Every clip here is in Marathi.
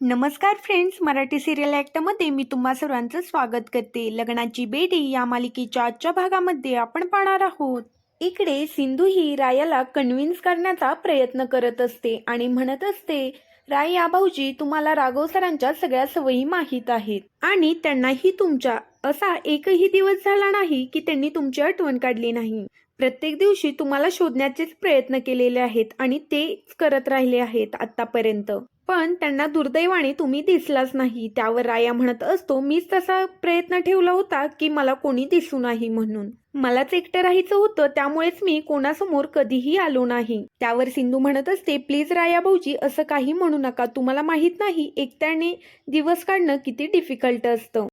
नमस्कार फ्रेंड्स मराठी सिरियल ॲक्टमध्ये मी तुम्हा सर्वांचं स्वागत करते. लग्नाची बेडी या मालिकेच्या आजच्या भागामध्ये आपण पाहणार आहोत. इकडे सिंधू ही रायाला कन्व्हिन्स करण्याचा प्रयत्न करत असते आणि म्हणत असते राया भाऊजी तुम्हाला राघव सरांच्या सगळ्या सवयी माहीत आहेत आणि त्यांनाही तुमच्या असा एकही दिवस झाला नाही की त्यांनी तुमची आठवण काढली नाही. प्रत्येक दिवशी तुम्हाला शोधण्याचेच प्रयत्न केलेले आहेत आणि तेच करत राहिले आहेत आतापर्यंत. पण त्यांना दुर्दैवाने तुम्ही दिसलाच नाही. त्यावर राया म्हणत असतो मीच तसा प्रयत्न ठेवला होता की मला कोणी दिसू नाही म्हणून. मलाच एकटं राहायचं होतं त्यामुळेच मी कोणासमोर कधीही आलो नाही. त्यावर सिंधू म्हणत असते प्लीज राया भाऊजी असं काही म्हणू नका. तुम्हाला माहीत नाही एकट्याने दिवस काढणं किती डिफिकल्ट असतं.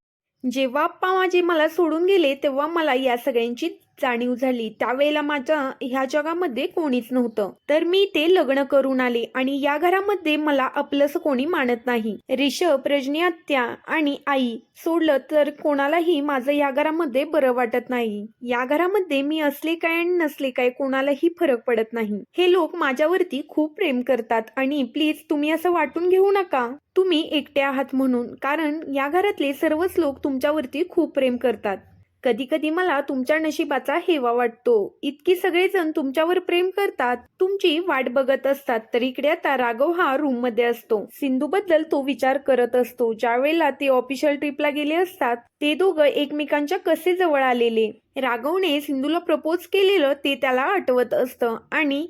जेव्हा आप्पा माझे मला सोडून गेले तेव्हा मला या सगळ्यांची जाणीव झाली. त्यावेळेला माझ्या ह्या जगामध्ये कोणीच नव्हतं. तर मी ते लग्न करून आले आणि या घरामध्ये मला आपलंसं कोणी मानत नाही. रिषभ रजनी आत्या आणि आई सोडलं तर कोणालाही माझं या घरामध्ये बरं वाटत नाही. या घरामध्ये मी असले काय आणि नसले काय कोणालाही फरक पडत नाही. हे लोक माझ्यावरती खूप प्रेम करतात आणि प्लीज तुम्ही असं वाटून घेऊ नका. तुम्ही एकटे आहात म्हणून. कारण या घरातले सर्वच लोक तुमच्यावरती खूप प्रेम करतात. कधी कधी मला तुमच्या नशिबाचा हेवा वाटतो. इतकी सगळेजण तुमच्यावर प्रेम करतात. तुमची वाट बघत असतात तर इकडे आता राघव हा रूममध्ये असतो. सिंधू बद्दल तो विचार करत असतो. ज्या वेळेला ते ऑफिशियल ट्रिपला गेले असतात ते दोघं एकमेकांच्या कसे जवळ आलेले? राघवने सिंधूला प्रपोज केलेलं ते त्याला आठवत असतं आणि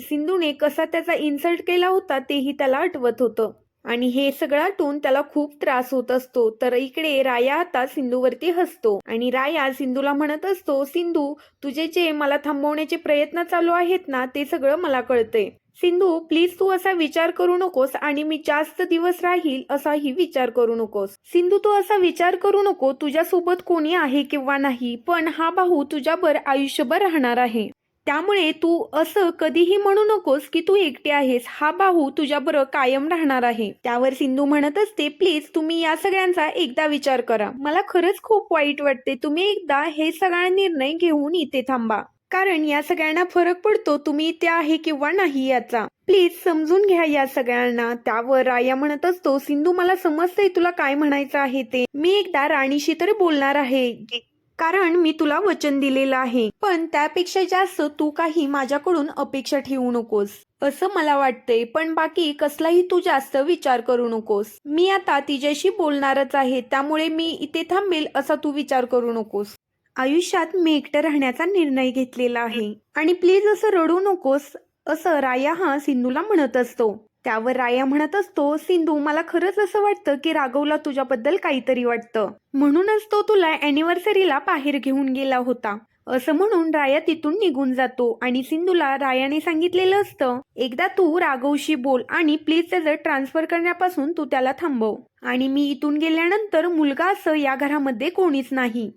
सिंधूने कसा त्याचा इन्सल्ट केला होता तेही त्याला आठवत होतं. आणि हे सगळं आठवून त्याला खूप त्रास होत असतो. तर इकडे राया आता सिंधूवरती हसतो. आणि राया सिंधूला म्हणत असतो सिंधू तुझे जे मला थांबवण्याचे प्रयत्न चालू आहेत ना ते सगळं मला कळतंय. सिंधू प्लीज तू असा विचार करू नकोस आणि मी जास्त दिवस राहील असाही विचार करू नकोस. सिंधू तू असा विचार करू नको तुझ्यासोबत कोणी आहे किंवा नाही पण हा भाऊ तुझ्यावर आयुष्यभर राहणार आहे. त्यामुळे तू असं कधीही म्हणू नकोस की तू एकटी आहेस. हा बाहू तुझ्याबरोबर कायम राहणार आहे. त्यावर सिंधू म्हणत असते प्लीज तुम्ही या सगळ्यांचा एकदा विचार करा. मला खरंच खूप वाईट वाटते. तुम्ही एकदा हे सगळा निर्णय घेऊन इथे थांबा. कारण या सगळ्यांना फरक पडतो तुम्ही इथे आहे किंवा नाही याचा. प्लीज समजून घ्या या सगळ्यांना. त्यावर राया म्हणत असतो सिंधू मला समजतंय तुला काय म्हणायचं आहे ते. मी एकदा राणीशी तर बोलणार आहे. कारण मी तुला वचन दिलेलं आहे. पण त्यापेक्षा जास्त तू काही माझ्याकडून अपेक्षा ठेवू नकोस. असं मला वाटतंय पण बाकी कसलाही तू जास्त विचार करू नकोस. मी आता तिच्याशी बोलणारच आहे त्यामुळे मी इथे थांबेल असा तू विचार करू नकोस. आयुष्यात मी एकटं राहण्याचा निर्णय घेतलेला आहे. आणि प्लीज असं रडू नकोस असं राया हा सिंधूला म्हणत असतो. त्यावर राया म्हणत असतो सिंधू मला खरंच असं वाटतं की राघवला तुझ्याबद्दल काहीतरी वाटतं. म्हणूनच तो तुला अॅनिव्हर्सरीला बाहेर घेऊन गेला होता. असं म्हणून राया तिथून निघून जातो आणि सिंधूला रायाने सांगितलेलं असतं एकदा तू राघवशी बोल आणि प्लीज त्याचं ट्रान्सफर करण्यापासून तू त्याला थांबव. आणि मी इथून गेल्यानंतर मुलगा असं या घरामध्ये कोणीच नाही.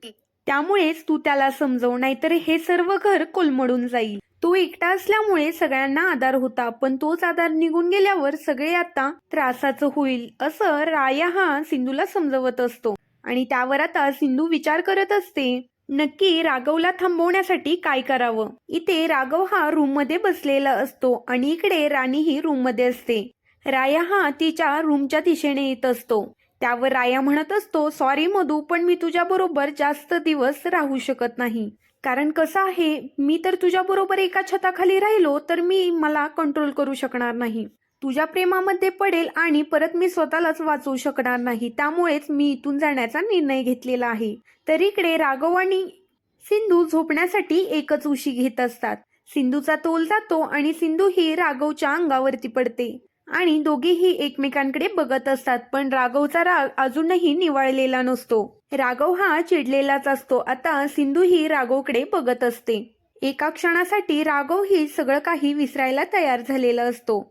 त्यामुळेच तू त्याला समजव नाहीतर हे सर्व घर कोलमडून जाईल. तो एकटा असल्यामुळे सगळ्यांना आधार होता पण तोच आधार निघून गेल्यावर सगळे आता त्रासाचं होईल असं राया हा सिंधूला समजवत असतो. आणि त्यावर आता सिंधू विचार करत असते नक्की राघवला थांबवण्यासाठी काय करावं? इथे राघव हा रूममध्ये बसलेला असतो आणि इकडे राणी ही रूममध्ये असते. राया हा तिच्या रूमच्या दिशेने येत असतो. त्यावर राया म्हणत असतो सॉरी मधू पण मी तुझ्या बरोबर जास्त दिवस राहू शकत नाही. कारण कसं आहे मी तर तुझ्याबरोबर एका छताखाली राहिलो तर मी मला कंट्रोल करू शकणार नाही. तुझ्या प्रेमामध्ये पडेल आणि परत मी स्वतःलाच वाचवू शकणार नाही. त्यामुळेच मी इथून जाण्याचा निर्णय घेतलेला आहे. तर इकडे राघव आणि सिंधू झोपण्यासाठी एकच उशी घेत असतात. सिंधूचा तोल जातो आणि सिंधू ही राघवच्या अंगावरती पडते. आणि दोघेही एकमेकांकडे बघत असतात पण राघवचा राग अजूनही निवाळलेला नसतो. राघव हा चिडलेलाच असतो. आता सिंधू ही राघवकडे बघत असते. एका क्षणासाठी राघव ही सगळं काही विसरायला तयार झालेला असतो.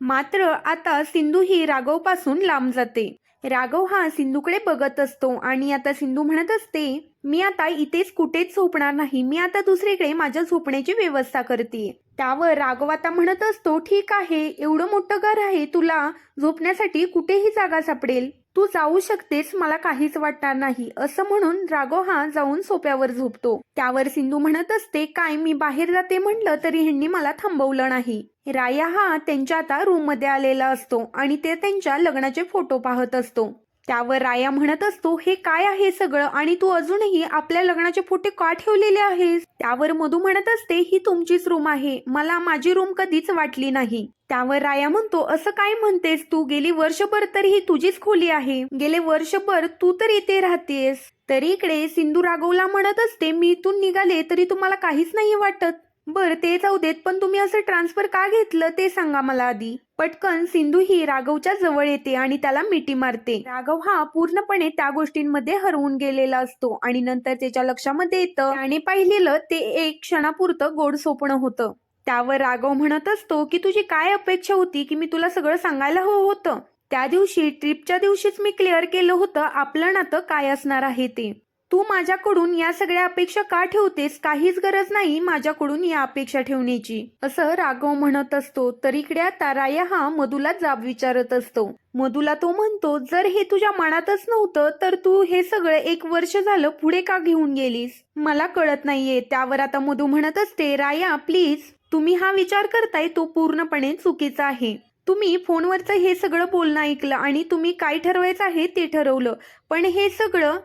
मात्र आता सिंधू ही राघवपासून लांब जाते. राघव हा सिंधूकडे बघत असतो आणि आता सिंधू म्हणत असते मी आता इथेच कुठेच झोपणार नाही. मी आता दुसरीकडे माझ्या झोपण्याची व्यवस्था करते त्यावर राघव आता म्हणत असतो ठीक आहे एवढं मोठं घर आहे तुला झोपण्यासाठी कुठेही जागा सापडेल. तू जाऊ शकतेस मला काहीच वाटणार नाही. असं म्हणून राघव हा जाऊन सोप्यावर झोपतो. त्यावर सिंधू म्हणत असते काय मी बाहेर जाते म्हटलं तरी ह्यांनी मला थांबवलं नाही. राया हा त्यांच्या आता रूममध्ये आलेला असतो आणि ते त्यांच्या लग्नाचे फोटो पाहत असतो. त्यावर राया म्हणत असतो हे काय आहे सगळं? आणि तू अजूनही आपल्या लग्नाचे फोटे का ठेवलेले आहेस? त्यावर मधू म्हणत असते ही तुमचीच रूम आहे. मला माझी रूम कधीच वाटली नाही. त्यावर राया म्हणतो असं काय म्हणतेस? तू गेली वर्षभर तर ही तुझीच खोली आहे. गेले वर्षभर तू तर इथे राहतेस. तरी इकडे सिंधू राघवला म्हणत असते मी इथून निघाले तरी तुम्हाला काहीच नाही वाटत. बर ते जाऊ देत पण तुम्ही असं ट्रान्सफर का घेतलं ते सांगा मला आधी. पटकन सिंधू ही राघवच्या जवळ येते आणि त्याला मिठी मारते. राघव हा पूर्णपणे त्या गोष्टींमध्ये हरवून गेलेला असतो आणि नंतर त्याच्या लक्षामध्ये येतं आणि पाहिलेलं ते एक क्षणापुरतं गोड स्वप्न होतं. त्यावर राघव म्हणत असतो की तुझी काय अपेक्षा होती की मी तुला सगळं सांगायला हवं होतं? त्या दिवशी ट्रिपच्या दिवशीच मी क्लिअर केलं होतं आपलं नातं काय असणार आहे ते? तू माझ्याकडून या सगळ्या अपेक्षा का ठेवतेस? काहीच गरज नाही माझ्याकडून या अपेक्षा ठेवण्याची. असं राघव म्हणत असतो. तर इकडे आता राया हा मधूला जाब विचारत असतो. मधूला तो म्हणतो जर हे तुझ्या मनातच नव्हतं तर तू हे सगळं एक वर्ष झालं पुढे का घेऊन गेलीस? मला कळत नाहीये. त्यावर आता मधू म्हणत असते राया प्लीज तुम्ही हा विचार करताय तो पूर्णपणे चुकीचा आहे. तुम्ही फोनवरचं हे सगळं बोलणं ऐकलं आणि तुम्ही काय ठरवायचं आहे ते ठरवलं. पण हे सगळं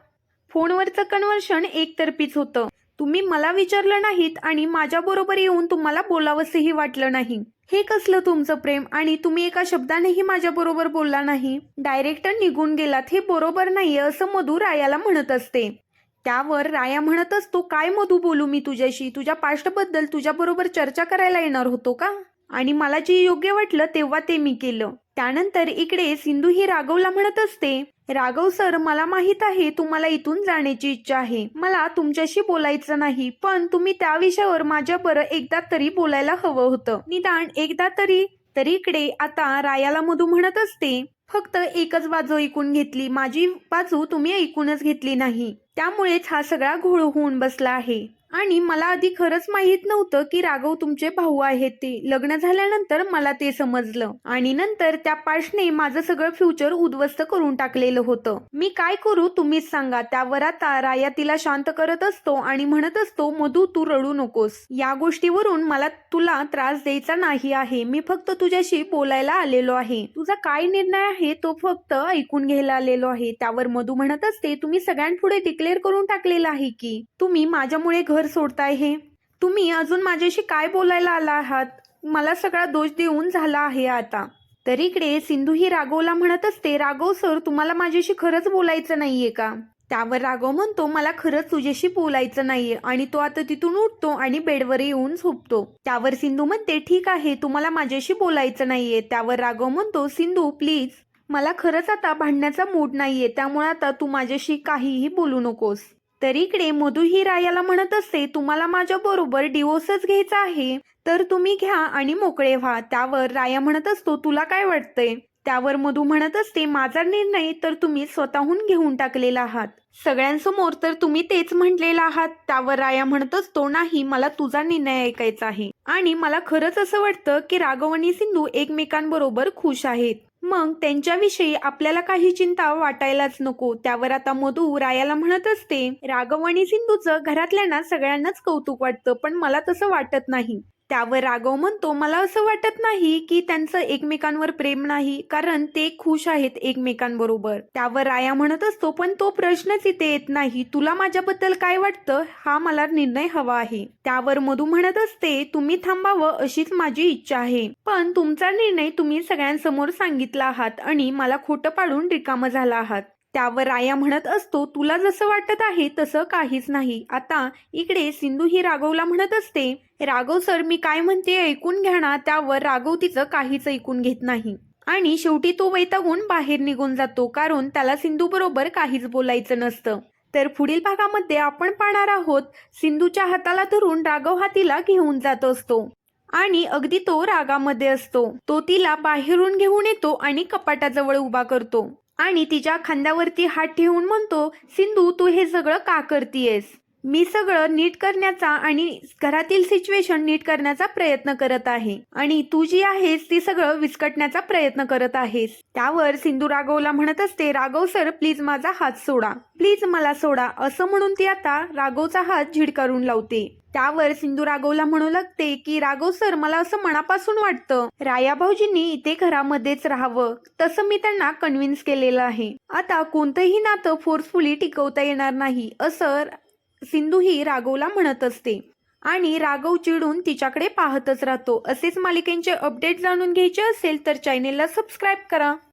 फोनवरचं कन्व्हर्शन एकतर्फीच होतं. तुम्ही मला विचारलं नाहीत आणि माझ्याबरोबर येऊन तुम्हाला बोलावंसही वाटलं नाही. हे कसलं तुमचं प्रेम आणि तुम्ही एका शब्दानेही माझ्याबरोबर बोलला नाही? डायरेक्टर निघून गेलात हे बरोबर नाहीये असं मधू रायाला म्हणत असते. त्यावर राया म्हणत असतो काय मधू बोलू मी तुझ्याशी? तुझ्या पास्टबद्दल तुझ्याबरोबर चर्चा करायला येणार होतो का? आणि मला जे योग्य वाटलं तेव्हा ते मी केलं. त्यानंतर इकडे सिंधू ही राघवला म्हणत असते राघव सर मला माहीत आहे तुम्हाला इथून जाण्याची इच्छा आहे. मला तुमच्याशी बोलायचं नाही पण तुम्ही त्या विषयावर माझ्या बरं एकदा तरी बोलायला हवं होतं. निदान एकदा तरी तरी इकडे आता रायाला मधू म्हणत असते फक्त एकच बाजू ऐकून घेतली माझी बाजू तुम्ही ऐकूनच घेतली नाही. त्यामुळेच हा सगळा घोळ होऊन बसला आहे. आणि मला आधी खरंच माहीत नव्हतं की राघव तुमचे भाऊ आहेत ते. लग्न झाल्यानंतर मला ते समजलं. आणि नंतर त्या पाशने माझं सगळं फ्युचर उद्ध्वस्त करून टाकलेलं होतं. मी काय करू तुम्हीच सांगा. त्यावर आता राया तिला शांत करत असतो आणि म्हणत असतो मधू तू रडू नकोस. या गोष्टीवरून मला तुला त्रास द्यायचा नाही आहे. मी फक्त तुझ्याशी बोलायला आलेलो आहे. तुझा काय निर्णय आहे तो फक्त ऐकून घ्यायला आलेलो आहे. त्यावर मधू म्हणत असते तुम्ही सगळ्यांपुढे डिक्लेअर करून टाकलेलं आहे की तुम्ही माझ्यामुळे घर सोडताय हे? तुम्ही अजून माझ्याशी काय बोलायला आला आहात? मला सगळा दोष देऊन झाला आहे आता. तर इकडे सिंधू ही राघवला म्हणत असते राघव सर तुम्हाला माझ्याशी खरंच बोलायचं नाहीये का? त्यावर राघव म्हणतो मला खरंच तुझ्याशी बोलायचं नाहीये आणि तो आता तिथून उठतो आणि बेडवर येऊन झोपतो. त्यावर सिंधू म्हणते ठीक आहे तुम्हाला माझ्याशी बोलायचं नाहीये. त्यावर राघव म्हणतो सिंधू प्लीज मला खरंच आता भांडण्याचा मूड नाहीये त्यामुळे आता तू माझ्याशी काहीही बोलू नकोस. तर इकडे मधु ही रायाला म्हणत असते तुम्हाला माझ्या बरोबर डिवोर्सच घ्यायचा आहे. तर तुम्ही घ्या आणि मोकळे व्हा. त्यावर राया म्हणत असतो तुला काय वाटतंय? त्यावर मधू म्हणत असते माझा निर्णय तर तुम्ही स्वतःहून घेऊन टाकलेला आहात. सगळ्यांसमोर तर तुम्ही तेच म्हटलेला आहात. त्यावर राया म्हणत असतो नाही मला तुझा निर्णय ऐकायचा आहे. आणि मला खरंच असं वाटतं की राघव आणि सिंधू एकमेकांबरोबर खुश आहेत. मग त्यांच्याविषयी आपल्याला काही चिंता वाटायलाच नको. त्यावर आता मधू रायाला म्हणत असते राघव आणि सिंधूचं घरातल्यांना सगळ्यांनाच कौतुक वाटतं पण मला तसं वाटत नाही. त्यावर राघव म्हणतो मला असं वाटत नाही की त्यांचं एकमेकांवर प्रेम नाही कारण ते खुश आहेत एकमेकांबरोबर. त्यावर राया म्हणत असतो पण तो प्रश्नच इथे येत नाही तुला माझ्याबद्दल काय वाटतं? हा मला निर्णय हवा आहे. त्यावर मधू म्हणत असते तुम्ही थांबावं अशीच माझी इच्छा आहे. पण तुमचा निर्णय तुम्ही सगळ्यांसमोर सांगितला आहात आणि मला खोटं पाडून रिकामं झाला आहात. त्यावर राया म्हणत असतो तुला जसं वाटत आहे तसं काहीच नाही. आता इकडे सिंधू ही राघवला म्हणत असते राघव सर मी काय म्हणते ऐकून घ्या ना त्यावर राघव तिचं काहीच ऐकून घेत नाही. आणि शेवटी तो वैतागून बाहेर निघून जातो कारण त्याला सिंधू बरोबर काहीच बोलायचं नसतं. तर पुढील भागामध्ये आपण पाहणार आहोत सिंधूच्या हाताला धरून राघव हातीला घेऊन जात असतो. आणि अगदी तो रागामध्ये असतो. तो तिला बाहेरून घेऊन येतो आणि कपाटाजवळ उभा करतो. आणि तिच्या खांद्यावरती हात ठेवून म्हणतो सिंधू तू हे सगळं का करतीयस? मी सगळं नीट करण्याचा आणि घरातील सिच्युएशन नीट करण्याचा प्रयत्न करत आहे. आणि तू जी आहेस ती सगळं विस्कटण्याचा प्रयत्न करत आहेस. त्यावर सिंधू राघवला म्हणत असते राघव सर प्लीज माझा हात सोडा. प्लीज मला सोडा. असं म्हणून ती आता राघवचा हात झिडकारून लावते. त्यावर सिंधू राघवला म्हणू लागते की राघव सर मला असं मनापासून वाटतं. राया भाऊजींनी इथे घरामध्येच राहावं. तसं मी त्यांना कन्व्हिन्स केलेलं आहे. आता कोणतंही नातं फोर्सफुली टिकवता येणार नाही असं सिंधू ही राघवला म्हणत असते. आणि राघव चिडून तिच्याकडे पाहतच राहतो. असेच मालिकेंचे अपडेट जाणून घ्यायचे असेल तर चॅनेलला सबस्क्राईब करा.